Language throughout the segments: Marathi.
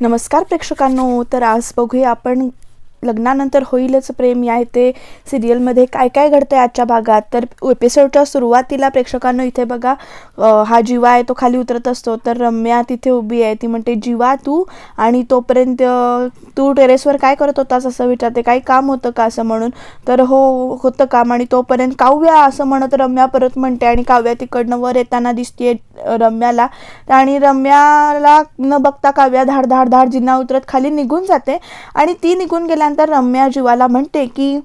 नमस्कार प्रेक्षकांनो. तर आज बघूया आपण लग्नानंतर होईलच प्रेम या ते सिरियलमध्ये काय काय घडतं आहे आजच्या भागात? तर एपिसोडच्या सुरुवातीला प्रेक्षकांना इथे बघा हा जीवा आहे तो खाली उतरत असतो. तर रम्या तिथे उभी आहे. ती म्हणते जीवा तू आणि तोपर्यंत तू टेरेसवर काय करत होतास असं विचारते. काही काम होतं का असं म्हणून? तर हो होतं काम आणि तोपर्यंत काव्या असं म्हणत रम्या परत म्हणते आणि काव्या तिकडनं वर येताना दिसते रम्याला. आणि रम्याला न बघता काव्या धाड धाड धाड जिना उतरत खाली निघून जाते आणि ती निघून त्यानंतर रम्या जीवाला म्हणते की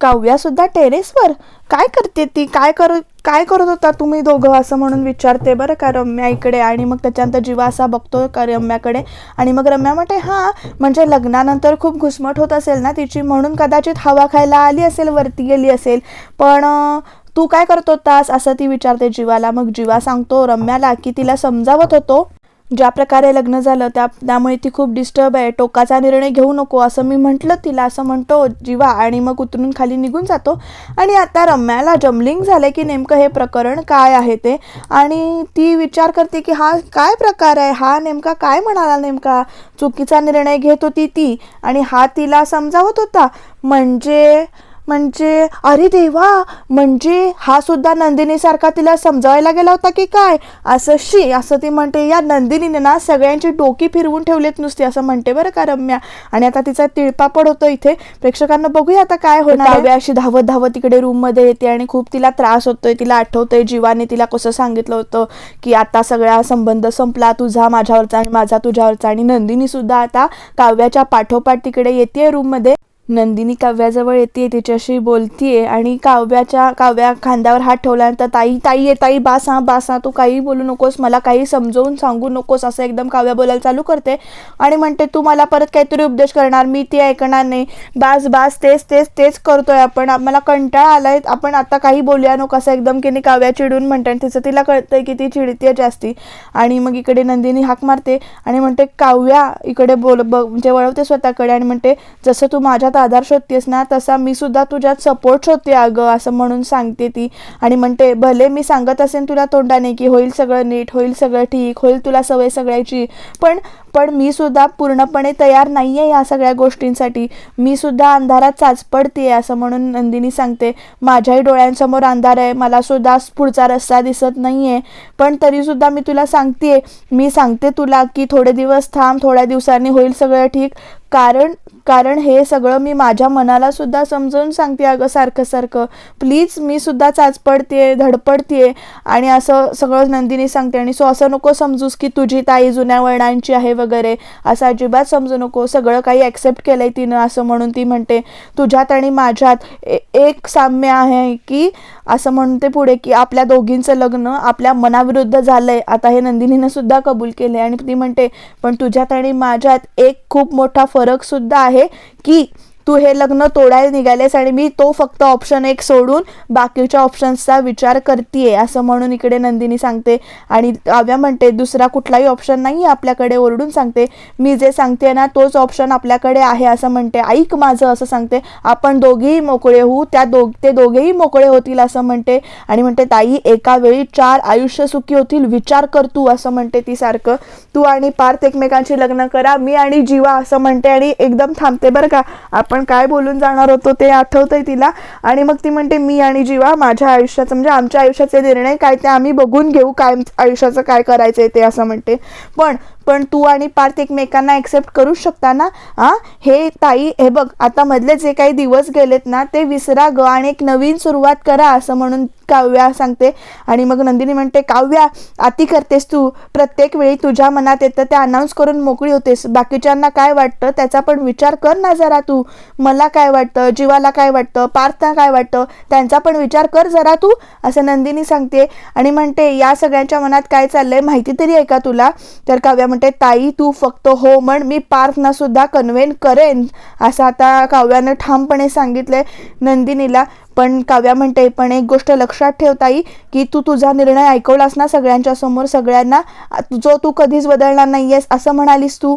काव्या सुद्धा टेरेसवर? काय करते ती? काय कर काय करत होता तुम्ही दोघं? असं म्हणून विचारते बरं का रम्या इकडे. आणि मग त्याच्यानंतर जीवा असा बघतो का रम्याकडे. आणि मग रम्या म्हणते हां म्हणजे लग्नानंतर खूप घुसमट होत असेल ना तिची म्हणून कदाचित हवा खायला आली असेल वरती गेली असेल. पण तू काय करत होतास? असं ती विचारते जीवाला. मग जीवा सांगतो रम्याला की तिला समजावत होतो ज्या प्रकारे लग्न झालं त्या त्यामुळे ती खूप डिस्टर्ब आहे. टोकाचा निर्णय घेऊ नको असं मी म्हटलं तिला असं म्हणतो जीवा. आणि मग उतरून खाली निघून जातो. आणि आता रम्याला जमलिंग झालं की नेमकं हे प्रकरण काय आहे ते. आणि ती विचार करते की हा काय प्रकार आहे? हा नेमका काय म्हणाला नेमका? चुकीचा निर्णय घेत होती ती. आणि हा तिला समजावत होता. म्हणजे म्हणजे अरे देवा म्हणजे हा सुद्धा नंदिनीसारखा तिला समजावायला गेला होता की काय? असं शी असं ती म्हणते या नंदिनीने ना सगळ्यांची डोकी फिरवून ठेवलेत नुसती असं म्हणते बरं का रम्या. आणि आता तिचा तिळपापड होतो इथे. प्रेक्षकांना बघूया आता काय होणार काव्या अशी धावत धावत तिकडे रूममध्ये येते आणि खूप तिला त्रास होतोय. तिला आठवतोय जीवाने तिला कसं सांगितलं होतं की आता सगळा संबंध संपला तुझा माझ्यावरचा आणि माझा तुझ्यावरचा. आणि नंदिनी सुद्धा आता काव्याच्या पाठोपाठ तिकडे येते रूममध्ये. नंदिनी काव्याजवळ येते तिच्याशी बोलतीये आणि काव्याच्या काव्या खांद्यावर हात ठेवल्यानंतर ताई ताई ये ताई बास हा बास हा तू काही बोलू नकोस मला काही समजवून सांगू नकोस असं एकदम काव्या बोलायला चालू करते आणि म्हणते तू मला परत काहीतरी उपदेश करणार मी ते ऐकणार नाही. बास बास तेच तेच तेच करतोय आपण. मला कंटाळा आलाय आपण आता काही बोलूया नको असं एकदम की नाही काव्या चिडून म्हणते आणि तिचं तिला कळतंय की ती चिडते जास्ती. आणि मग इकडे नंदिनी हाक मारते आणि म्हणते काव्या इकडे बोल म्हणजे वळवते स्वतःकडे. आणि म्हणते जसं तू माझ्यात आधार शोधतेस ना तसा मी सुद्धा तुझ्यात सपोर्ट शोधते अगं असं म्हणून सांगते ती. आणि म्हणते भले मी सांगत असेन तुला तोंडाने की होईल सगळं नीट होईल सगळं ठीक होईल तुला सवय सगळ्याची पण पण मी सुद्धा पूर्णपणे तयार नाही आहे या सगळ्या गोष्टींसाठी. मी सुद्धा अंधारात चाचपडते असं म्हणून नंदिनी सांगते. माझ्याही डोळ्यांसमोर अंधार आहे मला सुद्धा पुढचा रस्ता दिसत नाही आहे पण तरीसुद्धा मी तुला सांगते मी सांगते तुला की थोडे दिवस थांब थोड्या दिवसांनी होईल सगळं ठीक. कारण कारण हे सगळं मी माझ्या मनाला सुद्धा समजावून सांगते अगं सारखं सारखं. प्लीज मी सुद्धा चाचपडते धडपडते आणि असं सगळं नंदिनी सांगते आणि सो असं नको समजूस की तुझी ताई जुन्या वळणांची आहे वगैरे. असं अजिबात समजू नको. सगळं काही ॲक्सेप्ट केलं आहे तिनं असं म्हणून ती म्हणते तुझ्यात आणि माझ्यात ए- एक साम्य आहे की असं म्हणते पुढे की आपल्या दोघींचं लग्न आपल्या मनाविरुद्ध झालं आहे आता हे नंदिनीनं सुद्धा कबूल आहे आणि ती म्हणते पण तुझ्यात आणि माझ्यात एक खूप मोठा फरक सुद्धा आहे की तू हे लग्न तोडायला निघालेस आणि मी तो फक्त ऑप्शन एक सोडून बाकीच्या ऑप्शन्सचा विचार करते असं म्हणून इकडे नंदिनी सांगते. आणि काव्या म्हणते दुसरा कुठलाही ऑप्शन नाही आपल्याकडे ओरडून सांगते. मी जे सांगते ना तोच ऑप्शन आपल्याकडे आहे असं म्हणते. ऐक माझं असं सांगते. आपण दोघेही मोकळे होऊ त्या दोघ ते दोघेही मोकळे होतील असं म्हणते. आणि म्हणते ताई एका वेळी चार आयुष्य सुखी होतील विचार कर तू असं म्हणते ती सारखं. तू आणि पार्थ एकमेकांशी लग्न करा मी आणि जीवा असं म्हणते आणि एकदम थांबते बरं का. आपण काय बोलून जाणार होतो ते आठवतंय तिला. आणि मग ती म्हणते मी आणि जीवा माझ्या आयुष्याचं म्हणजे आमच्या आयुष्याचे निर्णय काय ते आम्ही बघून घेऊ काय आयुष्याचं काय करायचं आहे ते असं म्हणते. पण पण तू आणि पार्थ एकमेकांना ॲक्सेप्ट करू शकता ना हां हे ताई हे बघ आता मधले जे काही दिवस गेलेत ना ते विसरा ग आणि एक नवीन सुरुवात करा असं म्हणून काव्या सांगते. आणि मग नंदिनी म्हणते काव्या अति करतेस तू. प्रत्येक वेळी तुझ्या मनात येतं ते अनाऊन्स करून मोकळी होतेस. बाकीच्यांना काय वाटतं त्याचा पण विचार कर ना जरा तू. मला काय वाटतं? जीवाला काय वाटतं? पार्थला काय वाटतं? त्यांचा पण विचार कर जरा तू असं नंदिनी सांगते. आणि म्हणते या सगळ्यांच्या मनात काय चाललंय माहिती तरी आहे का तुला. तर काव्या म्हणते ताई तू फक्त हो म्हण मी पार्थना सुद्धा कन्व्हेन करेन. असं आता काव्यानं ठामपणे सांगितलंय नंदिनीला. पण काव्या म्हणते पण एक गोष्ट लक्षात ठेव ताई की तू तुझा निर्णय ऐकवलास ना सगळ्यांच्या समोर सगळ्यांना? जो तू कधीच बदलणार नाहीयेस असं म्हणालीस तू?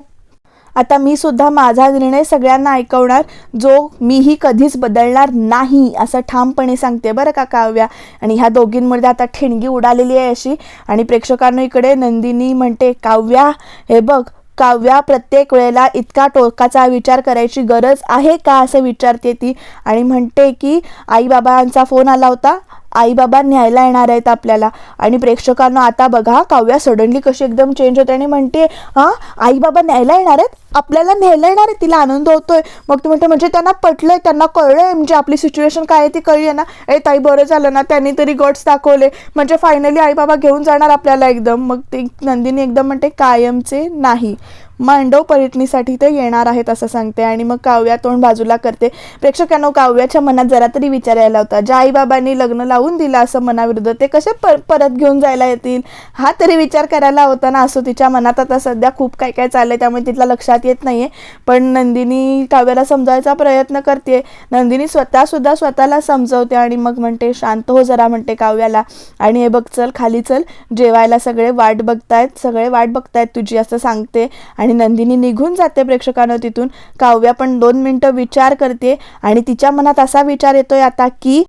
आता मी सुद्धा माझा निर्णय सगळ्यांना ऐकवणार जो मीही कधीच बदलणार नाही असं ठामपणे सांगते बरं का काव्या. आणि ह्या दोघींमध्ये आता ठिणगी उडालेली आहे अशी. आणि प्रेक्षकांना इकडे नंदिनी म्हणते काव्या हे बघ काव्या प्रत्येक वेळेला इतका टोकाचा विचार करायची गरज आहे का? असं विचारते ती. आणि म्हणते की आईबाबांचा फोन आला होता आई बाबा न्यायला येणार आहेत आपल्याला. आणि प्रेक्षकांना आता बघा काव्या सडनली कशी एकदम चेंज होते आणि म्हणते हां आई बाबा न्यायला येणार आहेत? आपल्याला न्यायला येणार आहे? तिला आनंद होतोय. मग ती म्हणते म्हणजे त्यांना पटलंय त्यांना कळलंय म्हणजे आपली सिच्युएशन काय आहे ती कळली आहे ना? ए ताई बरं झालं ना त्यांनी तरी गट्स दाखवले. म्हणजे फायनली आई बाबा घेऊन जाणार आपल्याला एकदम. मग ती नंदिनी एकदम म्हणते कायमचे नाही. मांडव पर्यटनीसाठी ते येणार आहेत असं सांगते. आणि मग काव्या तोंड बाजूला करते. प्रेक्षकांना काव्याच्या मनात जरा तरी विचार यायला होता. ज्या आईबाबांनी लग्न लावून दिलं असं मनाविरुद्ध ते कसे पर परत घेऊन जायला येतील? हा तरी विचार करायला होता ना. असो तिच्या मनात आता सध्या खूप काय काय चाललंय त्यामुळे तिथला लक्षात येत नाहीये. पण नंदिनी काव्याला समजायचा प्रयत्न करते. नंदिनी स्वतः सुद्धा स्वतःला समजवते आणि मग म्हणते शांत हो जरा म्हणते काव्याला. आणि हे बघ चल खाली चल. जेवायला सगळे वाट बघतायत. सगळे वाट बघतायत तुझी असं सांगते. आणि आणि नंदिनी निघून जाते प्रेक्षकानं तिथून. काव्या पण दोन मिनटं विचार करते आणि तिच्या मनात असा विचार येतोय आता की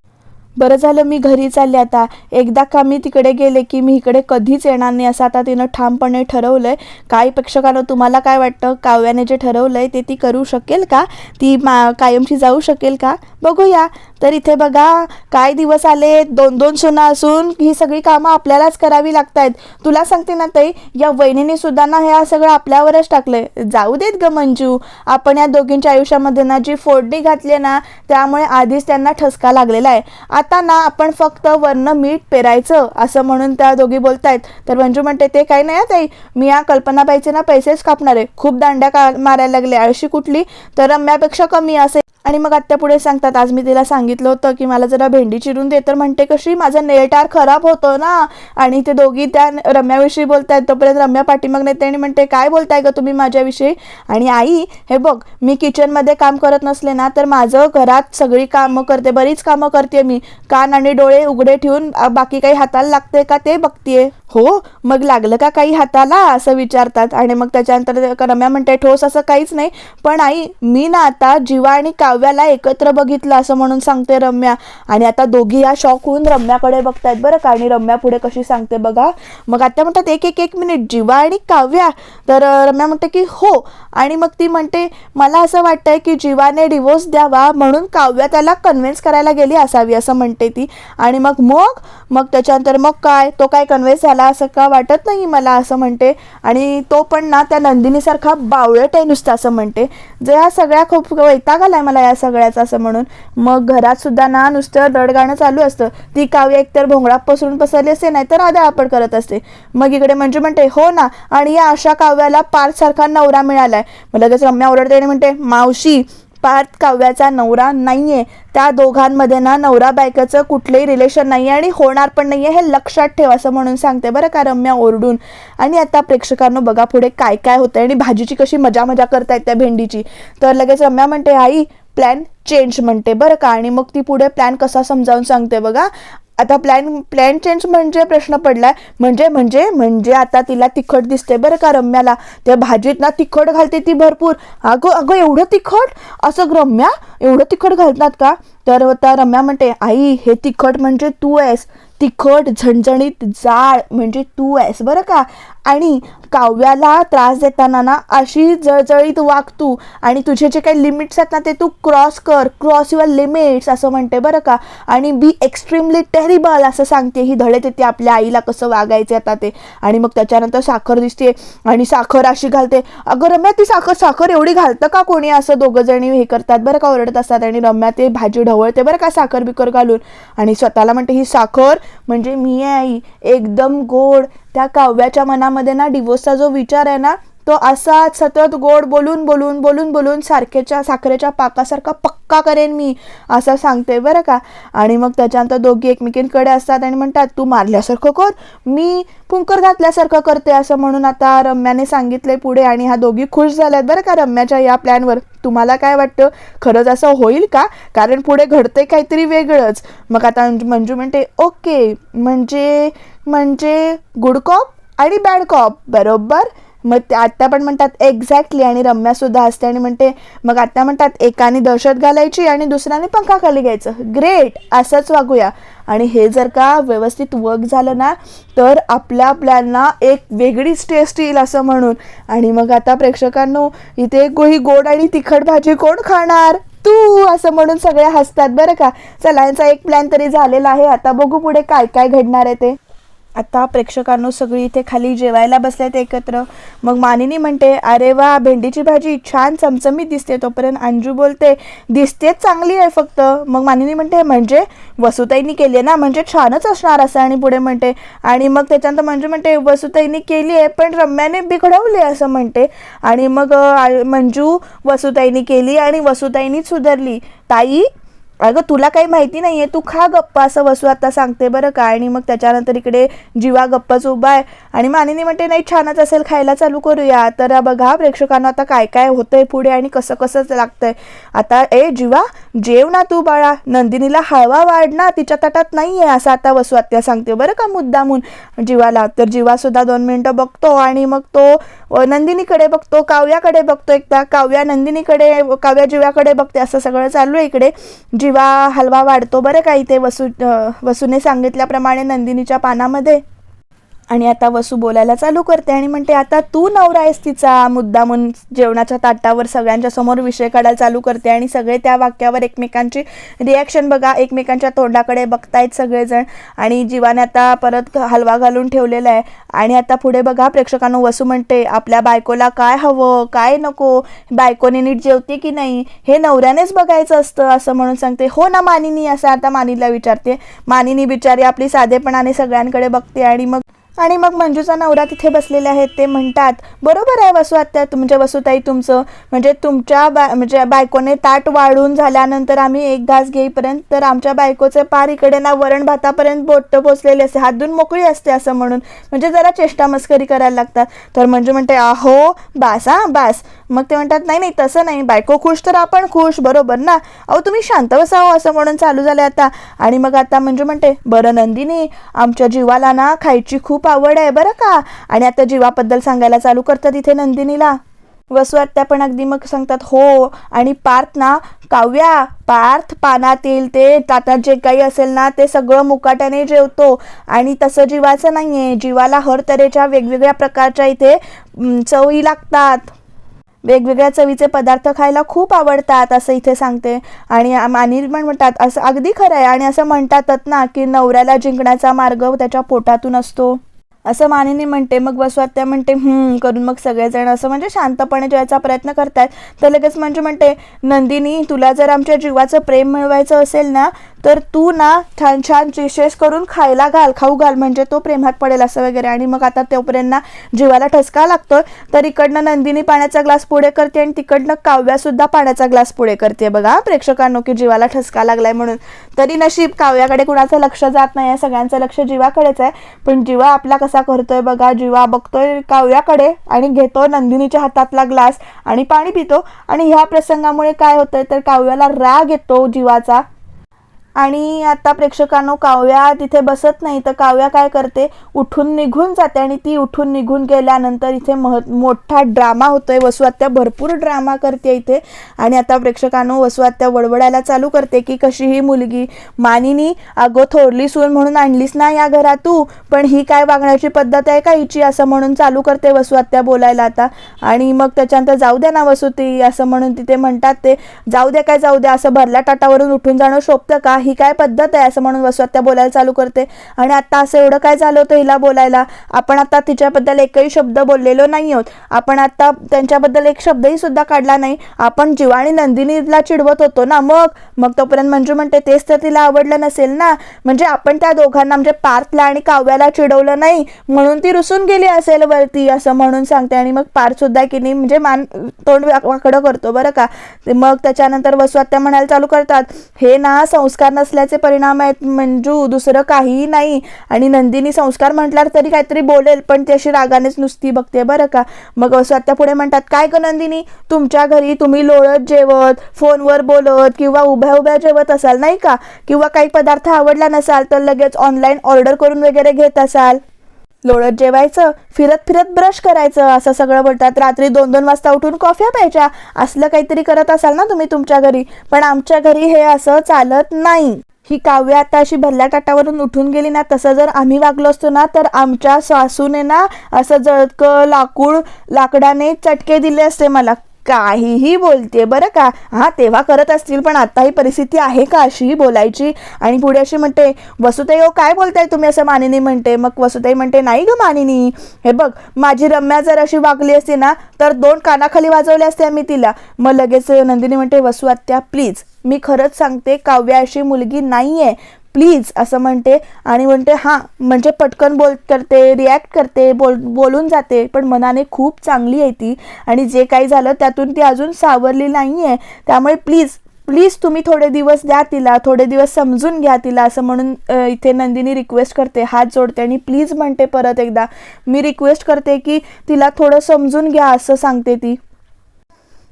बरं झालं मी घरी चालले आता. एकदा का मी तिकडे गेले की मी इकडे कधीच येणार नाही असं आता तिनं ठामपणे ठरवलं आहे काही प्रेक्षकांना तुम्हाला काय वाटतं? काव्याने जे ठरवलं आहे ते ती करू शकेल का? ती मा कायमची जाऊ शकेल का? बघूया. तर इथे बघा काय दिवस आले? दोन दोन सुना असून ही सगळी कामं आपल्यालाच करावी लागत आहेत तुला सांगते ना ताई या वहिनीने सुद्धा ना ह्या सगळं आपल्यावरच टाकलंय. जाऊ देत ग मंजू. आपण या दोघींच्या आयुष्यामध्ये ना जी फोडणी घातली ना त्यामुळे आधीच त्यांना ठसका लागलेला आहे. आता ना आपण फक्त वरनं मीठ पेरायचं असं म्हणून त्या दोघी बोलतायत. तर मंजू म्हणते ते काही नाही ताई. मी या कल्पनाबाईचे ना पैसेच कापणार आहे. खूप दांड्या का मारायला लागले. आळशी कुठली? तर रम्यापेक्षा कमी असे. आणि मग आत्या पुढे सांगतात आज मी तिला सांगितलं होतं की मला जरा भेंडी चिरून दे. तर म्हणते कशी? माझं नेलटार खराब होतं ना. आणि ते दोघी त्या रम्याविषयी बोलतायत. तोपर्यंत रम्या पाठीमाग नेते आणि म्हणते काय बोलताय ग तुम्ही माझ्याविषयी? आणि आई हे बघ मी किचनमध्ये काम करत नसले ना तर माझं घरात सगळी कामं करते. बरीच कामं करते मी. कान आणि डोळे उघडे ठेवून बाकी काही हाताला लागते का ते बघतीये. हो मग लागलं का काही हाताला? असं विचारतात. आणि मग त्याच्यानंतर रम्या म्हणते ठोस असं काहीच नाही. पण आई मी ना आता जीवा आणि काव्याला एकत्र बघितलं असं म्हणून सांगते रम्या. आणि आता दोघी या शॉक होऊन रम्याकडे बघतायत बरं का. आणि रम्या पुढे कशी सांगते बघा. मग आता म्हणतात एक एक एक मिनिट जीवा आणि काव्या. तर रम्या म्हणते की हो. आणि मग ती म्हणते मला असं वाटतंय की जीवाने डिवोर्स द्यावा म्हणून काव्या त्याला कन्व्हिन्स करायला गेली असावी असं म्हणते ती. आणि मग मग मग त्याच्यानंतर मग काय? तो काय कन्व्हिन्स झाला असं का वाटत नाही मला असं म्हणते. आणि तो पण ना त्या नंदिनीसारखा बावळट आहे नुसतं असं म्हणते. जे ह्या सगळ्या खूप वैताग आलाय मला या सगळ्याचा असं म्हणून. मग घरात सुद्धा ना नुसतं रडगाणं चालू असतं. ती काव्य एकतर भोंगळा पसरून पसरली असते नाही तर आधा आपण करत असते. मग इकडे म्हणजे म्हणते हो ना आणि या अशा काव्याला पारसारखा नवरा मिळाला आहे मग लगेच रम्या ओरडते आणि म्हणते मावशी पार्थ काव्याचा नवरा नाहीये. त्या दोघांमध्ये ना नवरा बायकाचं कुठलंही रिलेशन नाही आणि होणार पण नाहीये हे लक्षात ठेव असं म्हणून सांगते बरं का रम्या ओरडून. आणि आता प्रेक्षकांनो बघा पुढे काय काय होतंय आणि भाजीची कशी मजा मजा करतायत त्या भेंडीची. तर लगेच रम्या म्हणते आई प्लॅन चेंज म्हणते बरं का. आणि मग ती पुढे प्लॅन कसा समजावून सांगते बघा. आता प्लॅन प्लॅन चेंज म्हणजे प्रश्न पडलाय. म्हणजे म्हणजे म्हणजे आता तिला तिखट दिसते बरं का रम्याला. त्या भाजीत ना तिखट घालते ती भरपूर. अगं अगं एवढं तिखट? असं रम्या एवढं तिखट घालतात का? तर आता रम्या म्हणते आई हे तिखट म्हणजे तू आहेस. तिखट झणझणीत जाळ म्हणजे तू आहेस. बरं का? आणि काव्याला त्रास देताना ना अशी जळजळीत वाग तू आणि तुझे जे काही लिमिट्स आहेत ना ते तू क्रॉस कर. क्रॉस युअर लिमिट्स असं म्हणते बरं का? आणि बी एक्स्ट्रीमली टेरिबल असं सांगते. ही धडे देते आपल्या आईला कसं वागायचे आता ते. आणि मग त्याच्यानंतर साखर दिसते आणि साखर अशी घालते. अगं रम्या ती साखर साखर एवढी घालतं का कोणी? असं दोघं जणी हे करतात. बरं का ओरडत असतात आणि रम्या ते भाजी ढवळते बरं का साखर बिकर घालून. आणि स्वतःला म्हणते ही साखर म्हणजे मी आई. एकदम गोड. त्या काव्याच्या मनामध्ये ना डिवोर्सचा जो विचार आहे ना तो असाच सतत गोड बोलून बोलून बोलून बोलून सारखेच्या साखरेच्या पाकासारखा पक्का करेन मी असं सांगते बरं का. आणि मग त्याच्यानंतर दोघी एकमेकींकडे असतात आणि म्हणतात तू मारल्यासारखं कर मी पुंकर घातल्यासारखं करते असं म्हणून आता रम्याने सांगितले पुढे आणि ह्या दोघी खुश झाल्यात बरं का रम्याच्या या प्लॅनवर तुम्हाला काय वाटतं? खरंच असं होईल का? कारण पुढे घडते काहीतरी वेगळंच. मग आता मंजू म्हणते ओके म्हणजे म्हणजे गुड कॉप आणि बॅड कॉप बरोबर? मग ते आत्या पण म्हणतात एक्झॅक्टली आणि रम्या सुद्धा असते आणि म्हणते मग आत्या म्हणतात एकाने दहशत घालायची आणि दुसऱ्याने पंखाखाली घ्यायचं. ग्रेट असंच वागूया. आणि हे जर का व्यवस्थित वर्क झालं ना तर आपल्या आपल्यांना एक वेगळीच टेस्ट येईल असं म्हणून. आणि मग आता प्रेक्षकांनो इथे गो ही गोड आणि तिखट भाजी कोण खाणार? तू! असं म्हणून सगळे हसतात बरं का. चला यांचा एक प्लॅन तरी झालेला आहे. आता बघू पुढे काय काय घडणार आहे ते. आता प्रेक्षकांनो सगळी इथे खाली जेवायला बसल्यात एकत्र. मग मानिनी म्हणते अरे वा भेंडीची भाजी छान चमचमीत दिसते तोपर्यंत अंजू बोलते दिसतेच चांगली आहे फक्त. मग मानिनी म्हणते म्हणजे वसुताईनी केली आहे ना म्हणजे छानच असणार असं. आणि पुढे म्हणते आणि मग त्याच्यानंतर मंजू म्हणते वसुताईनी केली आहे पण रम्याने बिघडवली असं म्हणते. आणि मग मंजू वसुताईनी केली आणि वसुताईनीच सुधारली. ताई अगं तुला काही माहिती नाही आहे तू खा गप्पा असं वसू आता सांगते बरं का. आणि मग त्याच्यानंतर इकडे जीवा गप्पच उभा आहे. आणि मानिनी म्हणते नाही छानच असेल. खायला चालू करूया. तर बघा प्रेक्षकांना आता काय काय होतंय पुढे आणि कसं कसंच लागतंय. आता ए जीवा जेव ना तू बाळा. नंदिनीला हळवा वाढ ना. तिच्या ताटात आहे असं आता वसू आत्या सांगते बरं का मुद्दामून जीवाला. तर जीवासुद्धा दोन मिनटं बघतो आणि मग तो नंदिनीकडे बघतो काव्याकडे बघतो एकदा. काव्या नंदिनीकडे काव्या जीवाकडे बघते. असं सगळं चालू आहे इकडे. जीवा हलवा वाढतो बरं का इथे वसू वसूने सांगितल्याप्रमाणे नंदिनीच्या पानामध्ये? आणि आता वसू बोलायला चालू करते आणि म्हणते आता तू नवरा आहेस तिचा मुद्दामून जेवणाच्या ताटावर सगळ्यांच्या समोर विषय काढायला चालू करते आणि सगळे त्या वाक्यावर एकमेकांची रिॲक्शन बघा. एकमेकांच्या तोंडाकडे बघतायत सगळेजण आणि जीवाने आता परत हलवा घालून ठेवलेला आहे. आणि आता पुढे बघा प्रेक्षकांना वसू म्हणते आपल्या बायकोला काय हवं? काय नको? बायकोने नीट जेवते की नाही? हे नवऱ्यानेच बघायचं असतं असं म्हणून सांगते. हो ना मानिनी असं आता मानिला विचारते. मानिनी बिचारी आपली साधेपणाने सगळ्यांकडे बघते आणि मग आणि मग मंजूचा नवरा तिथे बसलेले आहेत. ते म्हणतात बरोबर आहे वसू आत्या तुमच्या वसुताई तुमचं. म्हणजे तुमच्या बा म्हणजे बायकोने ताट वाढून झाल्यानंतर आम्ही एक घास घेईपर्यंत तर आमच्या बायकोचे पार इकडे ना वरण भातापर्यंत बोट पोचलेले असते हात धुवून मोकळी असते असं म्हणून. म्हणजे जरा चेष्टा मस्करी करायला लागतात. तर मंजू म्हणते अहो बास हा बास. मग ते म्हणतात नाही नाही तसं नाही. बायको खुश तर आपण खुश बरोबर ना? अहो तुम्ही शांत बसावं असं म्हणून चालू झालं आता. आणि मग आता म्हणजे म्हणते बरं नंदिनी आमच्या जीवाला ना खायची खूप आवड आहे बरं का? आणि आता जीवाबद्दल सांगायला चालू करतात इथे नंदिनीला. वसू आत्या पण अगदी मग सांगतात हो आणि पार्थ ना काव्या पार्थ पानातील ते. ताटात जे काही असेल ना ते सगळं मुकाट्याने जेवतो. आणि तसं जीवाचं नाही आहे जीवाला हर तऱ्हेच्या वेगवेगळ्या प्रकारच्या इथे चवी लागतात. वेगवेगळ्या चवीचे पदार्थ खायला खूप आवडतात असं इथे सांगते. आणि आम- अनिल पण म्हणतात असं अगदी खरं आहे. आणि असं म्हणतातच ना की नवऱ्याला जिंकण्याचा मार्ग त्याच्या पोटातून असतो. असं मानिनी म्हणते मग वसवात्या म्हणते करून मग सगळेजण असं म्हणजे शांतपणे जेवायचा प्रयत्न करतात. तर लगेच म्हणजे म्हणते नंदिनी तुला जर आमच्या जीवाचं प्रेम मिळवायचं असेल ना तर तू ना छान छान विशेष करून खायला घाल खाऊ घाल म्हणजे तो प्रेमात पडेल असं वगैरे. आणि मग आता तोपर्यंत ना जीवाला ठसका लागतोय. तर इकडनं नंदिनी पाण्याचा ग्लास पुढे करते आणि तिकडनं काव्यासुद्धा पाण्याचा ग्लास पुढे करते. बघा प्रेक्षकांनो की जीवाला ठसका लागलाय म्हणून. तरी नशीब काव्याकडे कुणाचं लक्ष जात नाही सगळ्यांचं लक्ष जीवाकडेच आहे. पण जीवा आपला कसा करतोय बघा जीवा बघतोय काव्याकडे आणि घेतो नंदिनीच्या हातातला ग्लास आणि पाणी पितो. आणि ह्या प्रसंगामुळे काय होतंय तर काव्याला राग येतो जीवाचा. आणि आता प्रेक्षकांनो काव्या तिथे बसत नाही तर काव्या काय करते? उठून निघून जाते आणि ती उठून निघून गेल्यानंतर इथे मह मोठा ड्रामा होतोय. वसुआत्या भरपूर ड्रामा करते इथे. आणि आता प्रेक्षकांनो वसुआत्या वडवडायला चालू करते की कशी ही मुलगी मानिनी अगो थोरली सून म्हणून आणलीस ना या घरात तू पण ही काय वागण्याची पद्धत आहे का हिची? असं म्हणून चालू करते वसुआत्या बोलायला आता. आणि मग त्याच्यानंतर जाऊ द्या ना वसुती असं म्हणून तिथे म्हणतात ते जाऊ द्या काय जाऊ द्या असं भरल्या टाटावरून उठून जाणं शोभतं का? ही ही काय पद्धत आहे असं म्हणून वसुआत्या बोलायला चालू करते. आणि आता असं एवढं काय झालं होतं हिला बोलायला? आपण आता तिच्याबद्दल एकही शब्द बोललेलो नाही आहोत. आपण आता त्यांच्याबद्दल एक शब्दही सुद्धा काढला नाही. आपण जिवाणी आणि नंदिनीला चिडवत होतो ना मग? मग तोपर्यंत मंजू म्हणते तेच तर तिला आवडलं नसेल ना? म्हणजे आपण त्या दोघांना म्हणजे पार्थला आणि काव्याला चिडवलं नाही? म्हणून ती रुसून गेली असेल वरती असं म्हणून सांगते. आणि मग पार्थ सुद्धा की नाही म्हणजे मान तोंड वाकडं करतो बरं का? मग त्याच्यानंतर वसुआत्या म्हणायला चालू करतात हे ना संस्कार नसल्याचे परिणाम आहेत मंजू दुसरं काहीही नाही. आणि नंदिनी संस्कार म्हटल्यावर तरी काहीतरी बोलेल पण ती अशी रागानेच नुसती बघते बरं का. मग वसुआत्या पुढे म्हणतात काय ग नंदिनी? तुमच्या घरी तुम्ही लोळत जेवत फोनवर बोलत किंवा उभ्या उभ्या जेवत असाल नाही का? किंवा काही पदार्थ आवडला नसाल तर लगेच ऑनलाईन ऑर्डर करून वगैरे घेत असाल. लोळत जेवायचं फिरत फिरत ब्रश करायचं असं सगळं बोलतात. रात्री दोन दोन वाजता उठून कॉफ्या प्यायच्या. असलं काहीतरी करत असाल ना तुम्ही तुमच्या घरी. पण आमच्या घरी हे असं चालत नाही. ही काव्य आता अशी भरल्या ताटावरून उठून गेली ना तसं जर आम्ही वागलो असतो ना तर आमच्या सासूने ना असं जळकं लाकूड लाकडाने चटके दिले असते मला. काहीही बोलते बरं का? हां तेव्हा करत असतील पण आता ही परिस्थिती आहे का अशी बोलायची? आणि पुढे अशी म्हणते वसुताई हो काय बोलताय तुम्ही? असं मानिनी म्हणते. मग वसुताई म्हणते नाही गं मानिनी हे बघ माझी रम्या जर अशी वागली असती ना तर दोन कानाखाली वाजवले असते मी तिला. मग लगेच नंदिनी म्हणते वसुआत्या प्लीज मी खरंच सांगते काव्या अशी मुलगी नाही आहे प्लीज असं म्हणते आणि म्हणते हां म्हणजे पटकन बोल करते रिॲक्ट करते बोल बोलून जाते पण मनाने खूप चांगली आहे ती आणि जे काही झालं त्यातून ती अजून सावरली नाही आहे त्यामुळे प्लीज प्लीज तुम्ही थोडे दिवस द्या तिला थोडे दिवस समजून घ्या तिला असं म्हणून इथे नंदिनी रिक्वेस्ट करते हात जोडते आणि प्लीज म्हणते परत एकदा मी रिक्वेस्ट करते की तिला थोडं समजून घ्या असं सांगते ती.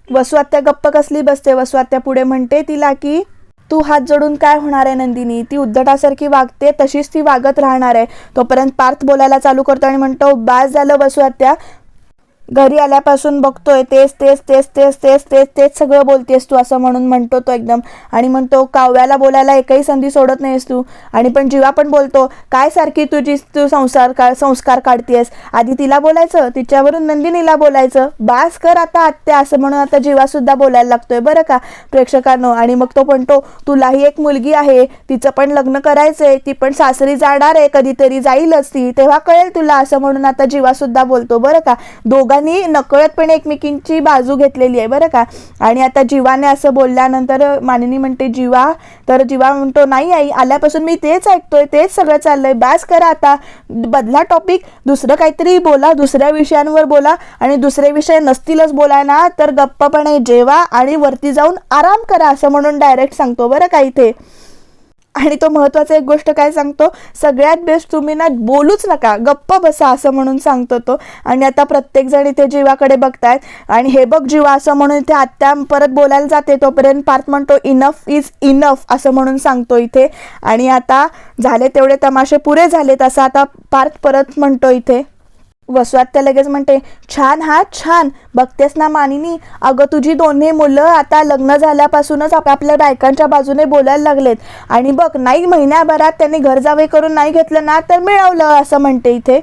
वसुआत्या गप्प कसली बसते? वसुआत्या पुढे म्हणते तिला की तू हात जोडून काय होणार आहे नंदिनी? ती उद्धटासारखी वागते तशीच ती वागत राहणार आहे. तोपर्यंत पार्थ बोलायला चालू करतो आणि म्हणतो बास झालं बसूयात त्या घरी आल्यापासून बघतोय तेच तेच तेच तेच तेच तेच तेच सगळं बोलतेस तू असं म्हणून म्हणतो तो एकदम. आणि म्हणतो काव्याला बोलायला एकही संधी सोडत नाहीस तू. आणि पण जीवा पण बोलतो काय सारखी तुझी तू संसार का संस्कार काढतेस आधी तिला बोलायचं तिच्यावरून नंदिनीला बोलायचं. बास कर आता आत्या असं म्हणून आता जीवासुद्धा बोलायला लागतोय बरं का प्रेक्षकांनो. आणि मग तो म्हणतो तुलाही एक मुलगी आहे तिचं पण लग्न करायचं आहे ती पण सासरी जाणार आहे कधीतरी जाईलच ती तेव्हा कळेल तुला असं म्हणून आता जीवासुद्धा बोलतो बरं का. दोघांनी नकळतपणे एकमेकींची बाजू घेतलेली आहे बरं का? आणि आता जीवाने असं बोलल्यानंतर माननी म्हणते जीवा. तर जीवा म्हणतो नाही आई आल्यापासून मी तेच ऐकतोय तेच सगळं चाललंय. बॅस करा आता. बदला टॉपिक दुसरं काहीतरी बोला दुसऱ्या विषयांवर बोला. आणि दुसरे विषय नसतीलच बोलायला तर गप्पपणे जेवा आणि वरती जाऊन आराम करा असं म्हणून डायरेक्ट सांगतो बरं का इथे? आणि तो महत्त्वाचा एक गोष्ट काय सांगतो? सगळ्यात बेस्ट तुम्ही ना बोलूच नका. गप्प बसा असं म्हणून सांगतो तो. आणि आता प्रत्येकजण इथे जीवाकडे बघतायत. आणि हे बघ जीवा असं म्हणून इथे आत्या परत बोलायला जाते तोपर्यंत पार्थ म्हणतो इनफ इज इनफ असं म्हणून सांगतो इथे. आणि आता झाले तेवढे तमाशे पुरे झालेत असं आता पार्थ परत म्हणतो इथे. वसुआत्या लगेच म्हणते छान हा छान. बघतेस ना मानिनी अगं तुझी दोन्ही मुलं आता लग्न झाल्यापासूनच आपापल्या बायकांच्या बाजूने बोलायला लागलेत. आणि बघ नाही महिन्याभरात त्यांनी घर जावे करून नाही घेतलं ना तर मिळवलं असं म्हणते इथे.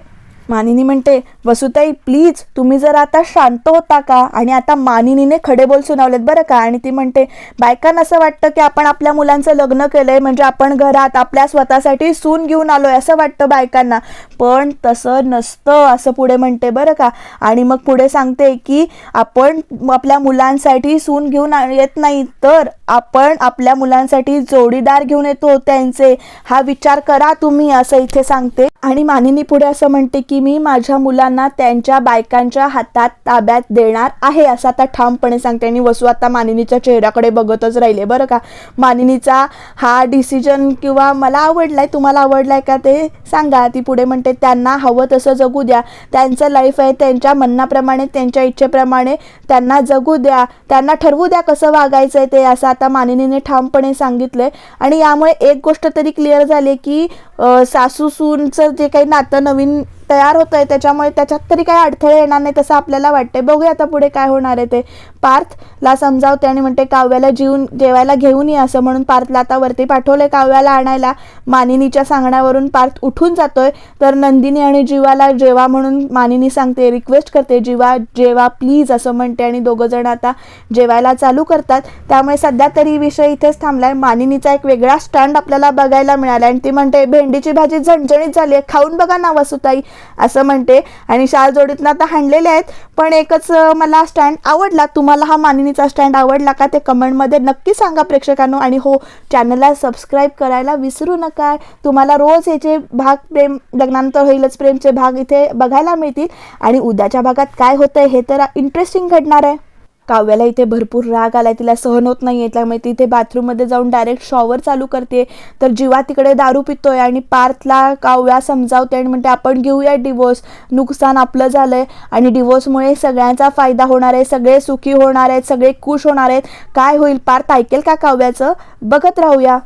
मानिनी म्हणते वसुताई प्लीज तुम्ही जर आता शांत होता का? आणि आता मानिनीने खडे बोल सुनावलेत बरं का? आणि ती म्हणते बायकांना असं वाटतं की आपण आपल्या मुलांचं लग्न केलंय म्हणजे आपण घरात आपल्या स्वतःसाठी सून घेऊन आलोय असं वाटतं बायकांना. पण तसं नसतं असं पुढे म्हणते बरं का? आणि मग पुढे सांगते की आपण आपल्या मुलांसाठी सून घेऊन आ- येत नाही तर आपण आपल्या मुलांसाठी जोडीदार घेऊन येतो त्यांचे. हा विचार करा तुम्ही असं इथे सांगते. आणि मानिनी पुढे असं म्हणते की की मी माझ्या मुलांना त्यांच्या बायकांच्या हातात ताब्यात देणार आहे असं आता ठामपणे सांगते. आणि वसू आता मानिनीच्या चेहऱ्याकडे बघतच राहिले. बरं का? मानिनीचा हा डिसिजन किंवा मला आवडलाय तुम्हाला आवडलाय का ते सांगा. ती पुढे म्हणते त्यांना हवं तसं जगू द्या. त्यांचं लाईफ आहे त्यांच्या म्हणण्याप्रमाणे त्यांच्या इच्छेप्रमाणे. त्यांना जगू द्या. त्यांना ठरवू द्या कसं वागायचं आहे ते असं आता मानिनीने ठामपणे सांगितलंय. आणि यामुळे एक गोष्ट तरी क्लिअर झाली की अं, जे काही नातं नवीन तयार होत आहे त्याच्यामुळे त्याच्यात तरी काही अडथळे येणार नाही तसं आपल्याला वाटते बघूया आता पुढे काय होणार आहे ते. पार्थला समजावते आणि म्हणते काव्याला जीवन जेवायला घेऊन ये असं म्हणून पार्थला आता वरती पाठवले काव्याला आणायला. मानिनीच्या सांगण्यावरून पार्थ उठून जातोय. तर नंदिनी आणि जीवाला जेवा म्हणून मानिनी सांगते रिक्वेस्ट करते जीवा जेवा प्लीज असं म्हणते आणि दोघं जण आता जेवायला चालू करतात. त्यामुळे सध्या तरी विषय इथेच थांबलाय. मानिनीचा एक वेगळा स्टँड आपल्याला बघायला मिळाला आणि ती म्हणते भेंडीची भाजी झणझणीत झाली आहे खाऊन बघा ना वसुताई. असं म्हणते. आणि शाल जोडीतनं आता हाणलेले आहेत पण एकच मला स्टँड आवडला. तुम्हाला हा मानिनीचा स्टँड आवडला का ते कमेंटमध्ये नक्की सांगा प्रेक्षकांनो. आणि हो चॅनलला सबस्क्राईब करायला विसरू नका. तुम्हाला रोज याचे भाग प्रेम लग्नानंतर होईलच प्रेमचे भाग इथे बघायला मिळतील. आणि उद्याच्या भागात काय होतंय हे तर इंटरेस्टिंग घडणार आहे. काव्याला इथे भरपूर राग आलाय तिला सहन होत नाही त्यामुळे ती इथे बाथरूममध्ये जाऊन डायरेक्ट शॉवर चालू करते. तर जीवा तिकडे दारू पितोय आणि पार्थला काव्या समजावते आणि म्हणते आपण घेऊया डिवोर्स नुकसान आपलं झालंय आणि डिवोर्समुळे सगळ्यांचा फायदा होणार आहे सगळे सुखी होणार आहेत सगळे खुश होणार आहेत. काय होईल? पार्थ ऐकेल का काव्याचं? बघत राहूया.